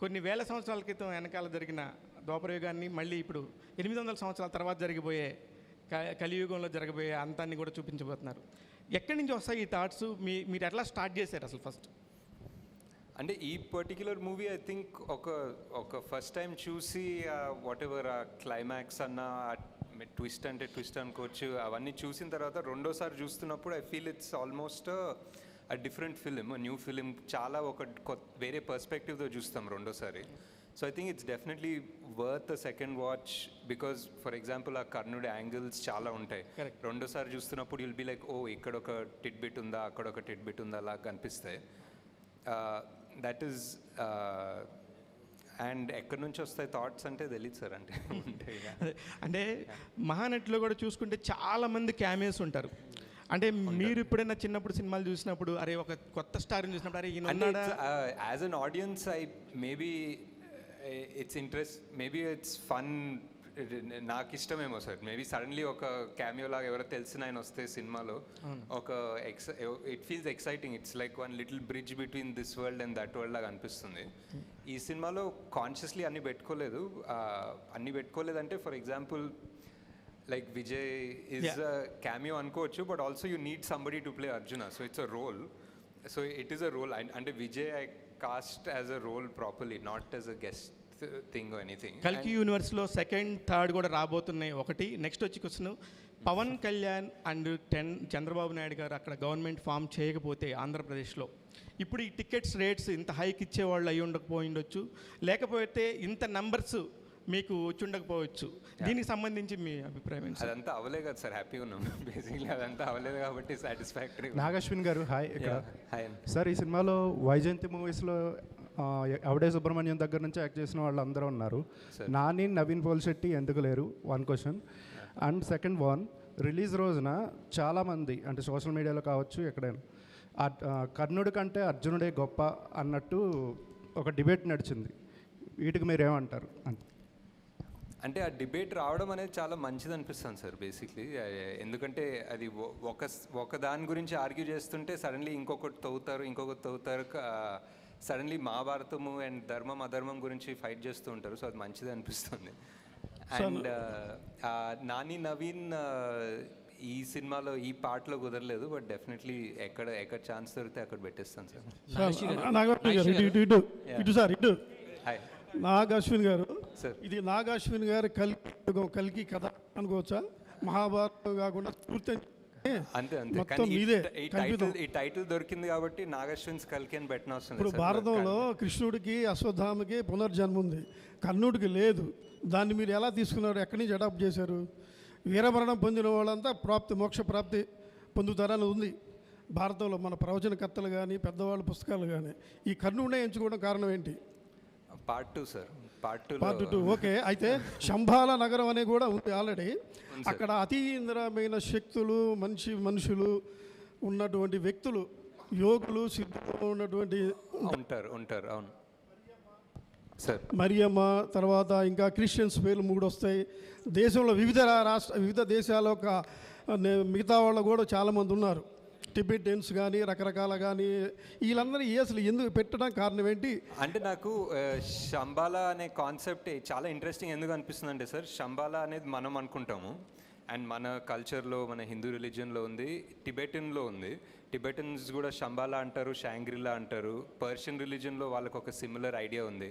కొన్ని వేల సంవత్సరాల క్రితం వెనకాల జరిగిన ద్వాపరయుగాన్ని మళ్ళీ ఇప్పుడు ఎనిమిది వందల సంవత్సరాల తర్వాత జరిగిపోయే క- కలియుగంలో జరగబోయే అంతాన్ని కూడా చూపించబోతున్నారు. ఎక్కడి నుంచి వస్తాయి ఈ థాట్స్ మీ మీరు ఎట్లా స్టార్ట్ చేశారు అసలు ఫస్ట్ అంటే ఈ పర్టిక్యులర్ మూవీ ఐ థింక్ ఒక ఒక ఫస్ట్ టైం చూసి వాట్ ఎవర్ ఆ క్లైమాక్స్ అన్న ట్విస్ట్ అంటే ట్విస్ట్ అనుకోవచ్చు అవన్నీ చూసిన తర్వాత రెండోసారి చూస్తున్నప్పుడు I feel it's almost a different film new film చాలా ఒక కొత్త వేరే పర్స్పెక్టివ్తో చూస్తాం రెండోసారి. So I think it's definitely worth second watch because for example ఆ కర్ణుడి యాంగిల్స్ చాలా ఉంటాయి. రెండోసారి చూస్తున్నప్పుడు విల్ బి లైక్ ఓ ఇక్కడ ఒక టిట్ బిట్ ఉందా అక్కడ ఒక టిట్ బిట్ ఉందా అలా కనిపిస్తాయి దట్ ఈస్ అండ్ ఎక్కడి నుంచి వస్తాయి థాట్స్ అంటే తెలియదు సార్ అంటే అంటే మహానటిలో కూడా చూసుకుంటే చాలా మంది క్యామియోస్ ఉంటారు. అంటే మీరు ఎప్పుడైనా చిన్నప్పుడు సినిమాలు చూసినప్పుడు అరే ఒక కొత్త స్టార్ని చూసినప్పుడు అరే as an audience I maybe it's interest maybe it's fun నాకు ఇష్టమేమో సార్. మేబీ సడన్లీ ఒక క్యామియో లాగా ఎవరో తెలిసిన ఆయన వస్తే సినిమాలో ఒక X it feels exciting it's like one little bridge between this world and that world లాగా అనిపిస్తుంది. ఈ సినిమాలో కాన్షియస్లీ అన్ని పెట్టుకోలేదు. Uh, అన్ని పెట్టుకోలేదంటే for example like Vijay is cameo అనుకోవచ్చు but also you need somebody to play Arjuna so it's a role so it is a role అంటే Vijay I cast as a role properly not as a guest thing anything కల్కి యూనివర్స్లో second third కూడా రాబోతున్నాయి. ఒకటి next వచ్చి question. Pawan Kalyan and then Chandrababu Naidu garu అక్కడ government form చేయకపోతే ఆంధ్రప్రదేశ్లో. ఇప్పుడు ఈ టికెట్స్ రేట్స్ ఇంత హైక్ ఇచ్చేవాళ్ళు అయి ఉండకపోయిండొచ్చు లేకపోతే ఇంత నంబర్స్ మీకు వచ్చి ఉండకపోవచ్చు దీనికి సంబంధించి మీ అభిప్రాయం? అదంతా అవలే కదా సార్ హ్యాపీగా ఉన్నాం. బేసిక్లీ అదంతా అవలేదు కాబట్టి సాటిస్ఫాక్టరీ నాగశ్విన్ గారు హాయ్ ఇక్కడ. హాయ్ సార్ ఈ సినిమాలో వైజయంతి మూవీస్లో అవడే సుబ్రహ్మణ్యం దగ్గర నుంచి యాక్ట్ చేసిన వాళ్ళు అందరూ ఉన్నారు నాని నవీన్ పోల్శెట్టి ఎందుకు లేరు? One question and second one release రోజున చాలామంది అంటే సోషల్ మీడియాలో కావచ్చు ఎక్కడైనా కర్ణుడి కంటే అర్జునుడే గొప్ప అన్నట్టు ఒక డిబేట్ నడిచింది. వీటికి మీరేమంటారు? అంతే. అంటే ఆ డిబేట్ రావడం అనేది చాలా మంచిది అనిపిస్తుంది సార్ బేసిక్లీ ఎందుకంటే అది ఒక ఒక దాని గురించి ఆర్గ్యూ చేస్తుంటే సడన్లీ ఇంకొకటి తవ్వుతారు ఇంకొకటి తవ్వుతారు సడన్లీ మహాభారతము అండ్ ధర్మం అధర్మం గురించి ఫైట్ చేస్తూ ఉంటారు. సో అది మంచిది అనిపిస్తుంది అండ్ నాని నవీన్ ఈ సినిమాలో ఈ పాటలో కుదరలేదు బట్ డెఫినెట్లీ ఎక్కడ ఎక్కడ ఛాన్స్ దొరికితే అక్కడ పెట్టేస్తాను సార్. నాగార్జున గారు. ఇటు ఇటు ఇటు. ఇటు సార్ ఇటు. హాయ్ నాగ్ అశ్విన్ గారు. సార్. ఇది నాగ్ అశ్విన్ గారి కలికి కలికి కథ అనుకోవచ్చా? మహాభారతం కాకుండా పూర్తి అంతే అంతే. కానీ ఈ టైటిల్ ఈ టైటిల్ దొరికింది కాబట్టి నాగశ్విన్స్ కలికి అని పెట్టిన అవసరం ఇప్పుడు. భారతంలో కృష్ణుడికి అశ్వత్థామకి పునర్జన్మ ఉంది. కర్ణుడికి లేదు. దాన్ని మీరు ఎలా తీసుకున్నారు? ఎక్కడి నుంచి అడాప్ట్ చేశారు? వీరమరణం పొందిన వాళ్ళంతా ప్రాప్తి మోక్ష ప్రాప్తి పొందుతారని ఉంది. భారతంలో మన ప్రవచనకర్తలు కానీ పెద్దవాళ్ళ పుస్తకాలు కానీ ఈ కర్ణుడినే ఎంచుకోవడం కారణం ఏంటి? Part two sir. Part two part two okay. అయితే శంభాల నగరం అనేది కూడా ఉంది ఆల్రెడీ. అక్కడ అతీంద్రమైన శక్తులు మనిషి మనుషులు ఉన్నటువంటి వ్యక్తులు యోగులు సిద్ధులు ఉన్నటువంటి ఉంటారు ఉంటారు అవును. సార్. మరియమ్మ తర్వాత ఇంకా క్రిస్టియన్స్ పేర్లు మూడు వస్తాయి. దేశంలో వివిధ రాష్ట్ర వివిధ దేశాల యొక్క మిగతా వాళ్ళు కూడా చాలామంది ఉన్నారు. టిబెటియన్స్ కానీ రకరకాల కానీ వీళ్ళందరూ అసలు ఎందుకు పెట్టడం కారణం ఏంటి? అంటే నాకు శంబాలా అనే కాన్సెప్ట్ చాలా ఇంట్రెస్టింగ్ ఎందుకు అనిపిస్తుంది అంటే సార్ శంబాలా అనేది మనం అనుకుంటాము. అండ్ మన కల్చర్లో మన హిందూ రిలీజియన్లో ఉంది టిబెటన్లో ఉంది. టిబెటన్స్ కూడా శంబాలా అంటారు షాంగ్రిలా అంటారు. పర్షియన్ రిలీజియన్లో వాళ్ళకు ఒక సిమిలర్ ఐడియా ఉంది.